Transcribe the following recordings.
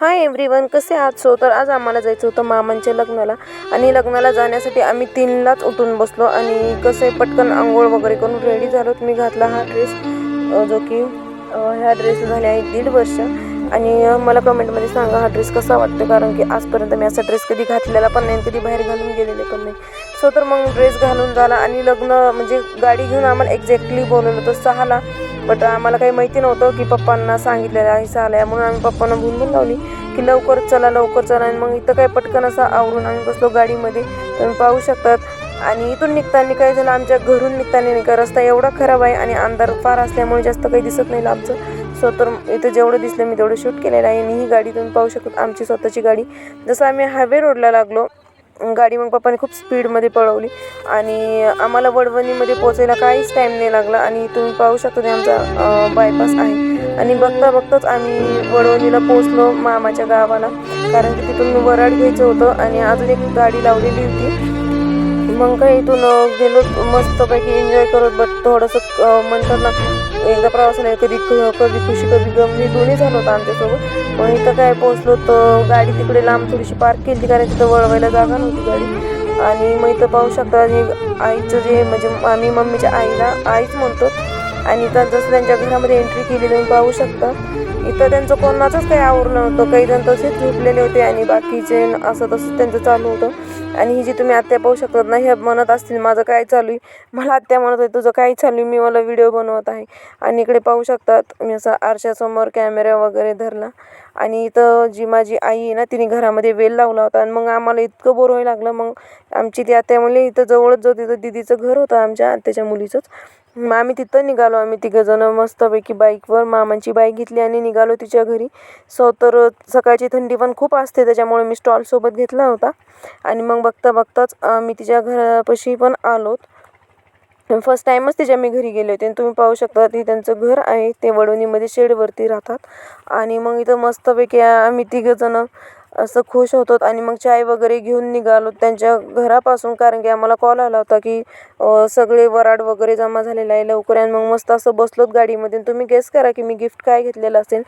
Hi everyone कसे आहात? So तर आज आम्हाला जायचं होतं मामांच्या लग्नाला. आणि लग्नाला जाण्यासाठी आम्ही तीनलाच उठून बसलो आणि कसं आहे पटकन आंघोळ वगैरे करून रेडी झालो मी घातला हा ड्रेस जो की ह्या ड्रेस झाले आहे दीड वर्ष. आणि मला कमेंटमध्ये सांगा हा ड्रेस कसा वाटतो? कारण की आजपर्यंत मी असा ड्रेस कधी घातलेला पण नाही कधी बाहेर घालून गेलेले पण नाही. सो तर मग ड्रेस घालून झाला आणि लग्न म्हणजे गाडी घेऊन आम्हाला एक्झॅक्टली बोलवलं होतं सहाला. बट आम्हाला काही माहिती नव्हतं की पप्पांना सांगितलेलं आहे सहाला. आहे म्हणून आम्ही पप्पांना भुलून लावली की लवकर चला लवकर चला. आणि मग इथं काय पटकन असं आवरून आम्ही बसलो गाडीमध्ये. तुम्ही पाहू शकतात. आणि इथून निघताना काय झालं? आमच्या घरून निघताना नाही का रस्ता एवढा खराब आहे आणि अंधार फार असल्यामुळे जास्त काही दिसत नाही लांबचं. सो तर इथं जेवढं दिसलं मी तेवढं शूट केलेलं आहे आणि ही गाडी तुम्ही पाहू शकता आमची स्वतःची गाडी. जसं आम्ही हायवे रोडला लागलो गाडी मग पप्पाने खूप स्पीडमध्ये पळवली आणि आम्हाला वडवणीमध्ये पोचायला काहीच टाईम नाही लागला आणि तुम्ही पाहू शकता ते आमचा बायपास आहे. आणि बघता बघताच आम्ही वडवणीला पोचलो मामाच्या गावाला कारण की तिथून वराड घ्यायचं होतं आणि अजून एक गाडी लावलेली होती. मग काय इथून गेलो मस्तपैकी एन्जॉय करत बट थोडंसं म्हणतात ना एकदा प्रवासाला कधी कधी खुशी कधी गम हे दोन्ही झालं होतं आमच्यासोबत. मग इथं काय पोहोचलो तर गाडी तिकडे लांब थोडीशी पार्क केली कारण तिथं वळवायला जागा नव्हती गाडी. आणि मग इथं पाहू शकता आणि आईचं जे म्हणजे आम्ही मम्मीच्या आईला आईच म्हणतो. आणि इथं जसं त्यांच्या घरामध्ये एंट्री केली तुम्ही पाहू शकता. इथं त्यांचं कोणाचंच काही आवरलं नव्हतं. काही जण तसेच झोपलेले होते आणि बाकीचे असं तसंच त्यांचं चालू होतं. आणि ही जी तुम्ही आत्या पाहू शकतात ना हे म्हणत असतील माझं काय चालू आहे? मला आत्या म्हणत आहे तुझं काय चालू आहे? मी मला व्हिडिओ बनवत आहे. आणि इकडे पाहू शकतात मी असा आरशासमोर कॅमेरा वगैरे धरला. आणि इथं जी माझी आई आहे ना तिने घरामध्ये वेल लावला होता. आणि मग आम्हाला इतकं बोर व्हायला लागलं. मग आमची ती आत्या म्हणली इथं जवळच जो तिथं दिदीचं घर होतं आमच्या आत्याच्या मुलीचंच. मग आम्ही तिथं निघालो. आम्ही तिघंजणं मस्तपैकी बाईकवर मामांची बाईक घेतली आणि निघालो तिच्या घरी. सो तर सकाळची थंडी पण खूप असते. त्याच्यामुळे मी स्टॉलसोबत घेतला होता. आणि मग बघता बघताच आम्ही तिच्या घरापाशी पण आलोत फर्स्ट टाईमच तिच्या मी घरी गेले होते. आणि तुम्ही पाहू शकता ते त्यांचं घर आहे. ते वडवणीमध्ये शेडवरती राहतात. आणि मग इथं मस्तपैकी आम्ही तिघंजणं असं खुश होतो आणि मग चाय वगैरे घेऊन निघालो त्यांच्या घरापासून कारण की आम्हाला कॉल आला होता की सगळे वराड वगैरे जमा झालेलं आहे लवकर आणि मग मस्त असं बसलोत गाडीमध्ये. तुम्ही गेस करा की मी गिफ्ट काय घेतलेलं असेल.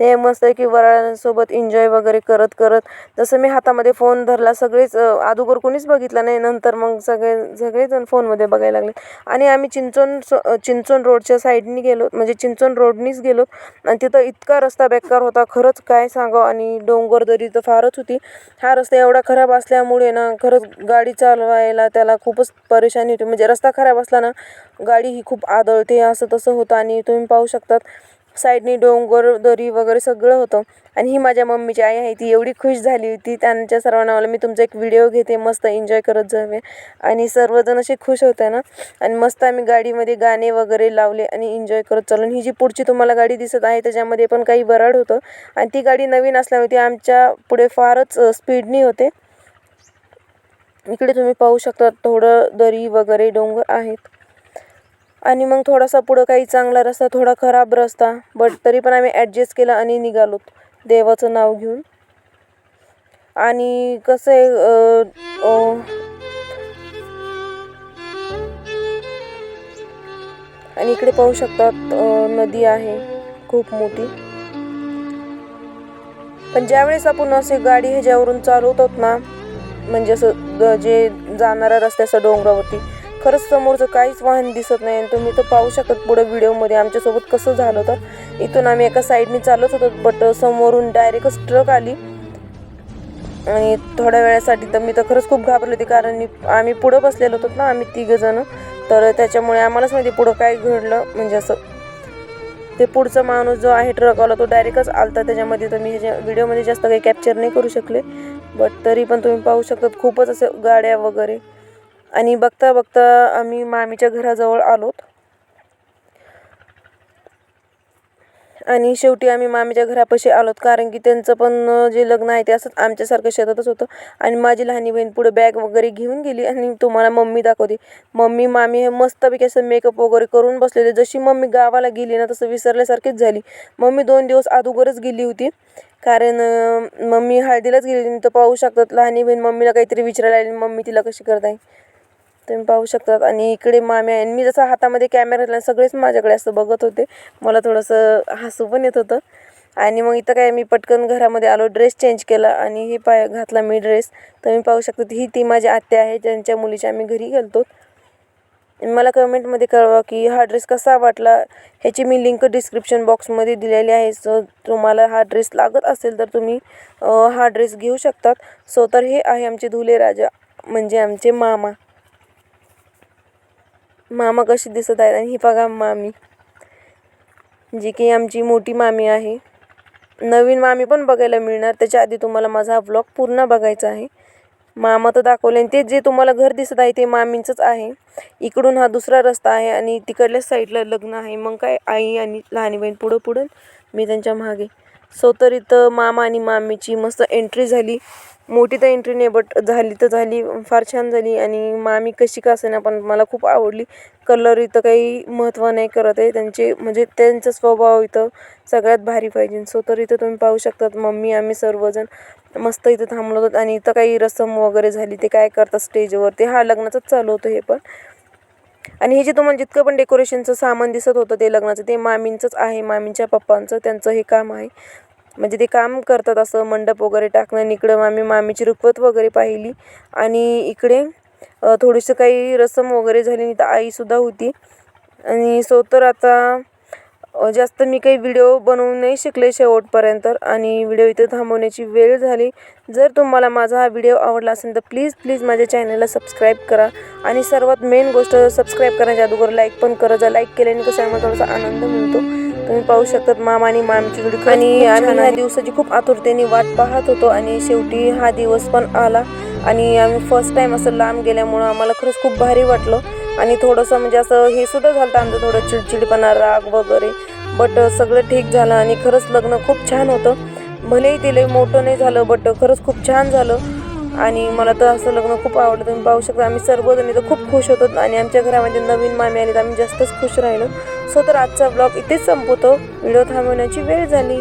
हे मस्त आहे की वराडांसोबत एन्जॉय वगैरे करत करत जसं मी हातामध्ये फोन धरला सगळेच अगोदर कोणीच बघितलं नाही नंतर मग सगळे सगळेजण फोनमध्ये बघायला लागले. आणि आम्ही चिंचोन स- चिंचोन रोडच्या साईडनी गेलो म्हणजे चिंचोन रोडनीच गेलो. आणि तिथं इतका रस्ता बेकार होता खरंच काय सांगावं? आणि डोंगर दरी तर फारच होती. हा रस्ता एवढा खराब असल्यामुळे ना खरंच गाडी चालवायला त्याला खूपच परेशानी होती. म्हणजे रस्ता खराब असला ना गाडी ही खूप आदळते असं तसं होतं आणि तुम्ही पाहू शकतात. साईडनी डोंगर दरी वगैरे सगळं होतं. आणि ही माझ्या मम्मीची आई आहे ती एवढी खुश झाली होती. त्यांच्या सर्वांना मला मी तुमचा एक व्हिडिओ घेते मस्त एन्जॉय करत जावे आणि सर्वजण असे खुश होते ना. आणि मस्त आम्ही गाडीमध्ये गाणे वगैरे लावले आणि एन्जॉय करत चालून ही जी पुढची तुम्हाला गाडी दिसत आहे त्याच्यामध्ये पण काही बराड होतं. आणि ती गाडी नवीन असल्यामुळे ती आमच्या पुढे फारच स्पीडनी होते. इकडे तुम्ही पाहू शकता थोडं दरी वगैरे डोंगर आहेत. आणि मग थोडासा पुढं काही चांगला रस्ता थोडा खराब रस्ता बट तरी पण आम्ही ॲडजस्ट केला आणि निघालो. देवाचं नाव घेऊन. आणि कसं आहे आणि इकडे पाहू शकतात नदी आहे खूप मोठी. पण ज्यावेळेस आपण असे गाडी ह्याच्यावरून चालवतात ना म्हणजे असं जे जाणारा रस्ता असं डोंगरावरती खरंच समोरचं काहीच वाहन दिसत नाही आणि तुम्ही तर पाहू शकत पुढे व्हिडिओमध्ये आमच्यासोबत कसं झालं होतं. इथून आम्ही एका साईडने चालत होतो बट समोरून डायरेक्टच ट्रक आली. आणि थोड्या वेळासाठी तर मी तर खरंच खूप घाबरले होते कारण आम्ही पुढं बसलेलो होतो ना आम्ही तिघंजणं तर त्याच्यामुळे आम्हालाच माहिती पुढं काय घडलं म्हणजे असं. ते पुढचा माणूस जो आहे ट्रकवाला तो डायरेक्टच आलता. त्याच्यामध्ये तर मी व्हिडिओमध्ये जास्त काही कॅप्चर नाही करू शकले. बट तरी पण तुम्ही पाहू शकतात खूपच असं गाड्या वगैरे. आणि बघता बघता आम्ही मामीच्या घराजवळ आलोत. आणि शेवटी आम्ही मामीच्या घरापाशी आलोत. कारण की त्यांचं पण जे लग्न आहे ते असंच आमच्यासारखं शेतातच होतं. आणि माझी लहानी बहीण पुढे बॅग वगैरे घेऊन गेली आणि तुम्हाला मम्मी दाखवते. मम्मी मामी हे मस्तपैकी असं मेकअप वगैरे करून बसलेले. जशी मम्मी गावाला गेली ना तसं विसरल्यासारखीच झाली. मम्मी दोन दिवस अगोदरच गेली होती. कारण मम्मी हळदीलाच गेली तर पाहू शकतात लहानी बहीण मम्मीला काहीतरी विचारायला आली मम्मी तिला कशी करत आहे तुम्ही पाहू शकतात. आणि इकडे मामी आहे. आणि मी जसं हातामध्ये कॅमेरा घेतला सगळेच माझ्याकडे असं बघत होते. मला थोडंसं हसू पण येत होतं. आणि मग इथं काय मी पटकन घरामध्ये आलो ड्रेस चेंज केला. आणि हे पाय घातला मी ड्रेस तर मी पाहू शकतात ही ती माझी आत्या आहे. ज्यांच्या मुलीच्या आम्ही घरी गेलतो. मला कमेंटमध्ये कळवा की हा ड्रेस कसा वाटला. ह्याची मी लिंक डिस्क्रिप्शन बॉक्समध्ये दिलेली आहे. सो तुम्हाला हा ड्रेस लागत असेल तर तुम्ही हा ड्रेस घेऊ शकतात. सो तर हे आहे आमचे धुले राजा म्हणजे आमचे मामा. मामा कशी दिसत आहेत आणि ही बघा मामी. जी की आमची मोठी मामी आहे. नवीन मामी पण बघायला मिळणार. त्याच्या आधी तुम्हाला माझा हा ब्लॉग पूर्ण बघायचा आहे. मामा तर दाखवले आणि ते जे तुम्हाला घर दिसत आहे ते मामींचंच आहे. इकडून हा दुसरा रस्ता आहे आणि तिकडल्याच साईडला लग्न आहे. मग काय आई आणि लहानी बहीण पुढं पुढं मी त्यांच्या मागे. सो तर इथं मामा आणि मामीची मस्त एंट्री झाली. मोठी तर एंट्री नाही बट झाली तर झाली. फार छान झाली. आणि मामी कशी का असेना पण मला खूप आवडली. कलर इथं काही महत्त्व नाही करत आहे. त्यांचे म्हणजे त्यांचा स्वभाव इथं सगळ्यात भारी पाहिजे. सो तर इथं तुम्ही पाहू शकतात मम्मी आम्ही सर्वजण मस्त इथं थांबलो होतो आणि इथं काही रसम वगैरे झाली ते काय करतात स्टेजवरती हा लग्नाचंच चालू होतं हे पण. आणि हे जे तुम्हाला जितकं पण डेकोरेशनचं सामान दिसत होतं ते लग्नाचं ते मामींचंच आहे मामींच्या पप्पांचं त्यांचं हे काम आहे. म्हणजे ते काम करतात असं मंडप वगैरे टाकणं इकडं मामी मामीची रुखवत वगैरे पाहिली. आणि इकडे थोडीसं काही रसम वगैरे झाली आणि तर आईसुद्धा होती. आणि सो तर आता जास्त मी काही व्हिडिओ बनवू नाही शिकले शेवटपर्यंत आणि व्हिडिओ इथे थांबवण्याची वेळ झाली. जर तुम्हाला माझा हा व्हिडिओ आवडला असेल तर प्लीज प्लीज माझ्या चॅनलला सबस्क्राईब करा आणि सर्वात मेन गोष्ट सबस्क्राईब करण्याच्या अगोदर लाईक पण करा. जर लाईक केल्याने कसं आहे मला थोडासा आनंद मिळतो. तुम्ही पाहू शकतात मामा आणि मामीची व्हिडिओ आणि आम्ही ह्या दिवसाची खूप आतुरतेने वाट पाहत होतो आणि शेवटी हा दिवस पण आला आणि आम्ही फर्स्ट टाईम असं लांब गेल्यामुळं आम्हाला खरंच खूप भारी वाटलं. आणि थोडंसं म्हणजे असं हे सुद्धा झालं होतं आमचं थोडं चिडचिडपणा राग वगैरे. बट सगळं ठीक झालं आणि खरंच लग्न खूप छान होतं. भलेही ते लई मोठं नाही झालं बट खरंच खूप छान झालं. आणि मला तर असं लग्न खूप आवडलं. तुम्ही पाहू शकता आम्ही सर्वजण इथं खूप खुश होतो आणि आमच्या घरामध्ये नवीन मामी आले तर आम्ही जास्तच खुश राहिलो. सो तर आजचा ब्लॉग इथेच संपवतो. व्हिडिओ थांबवण्याची वेळ झाली.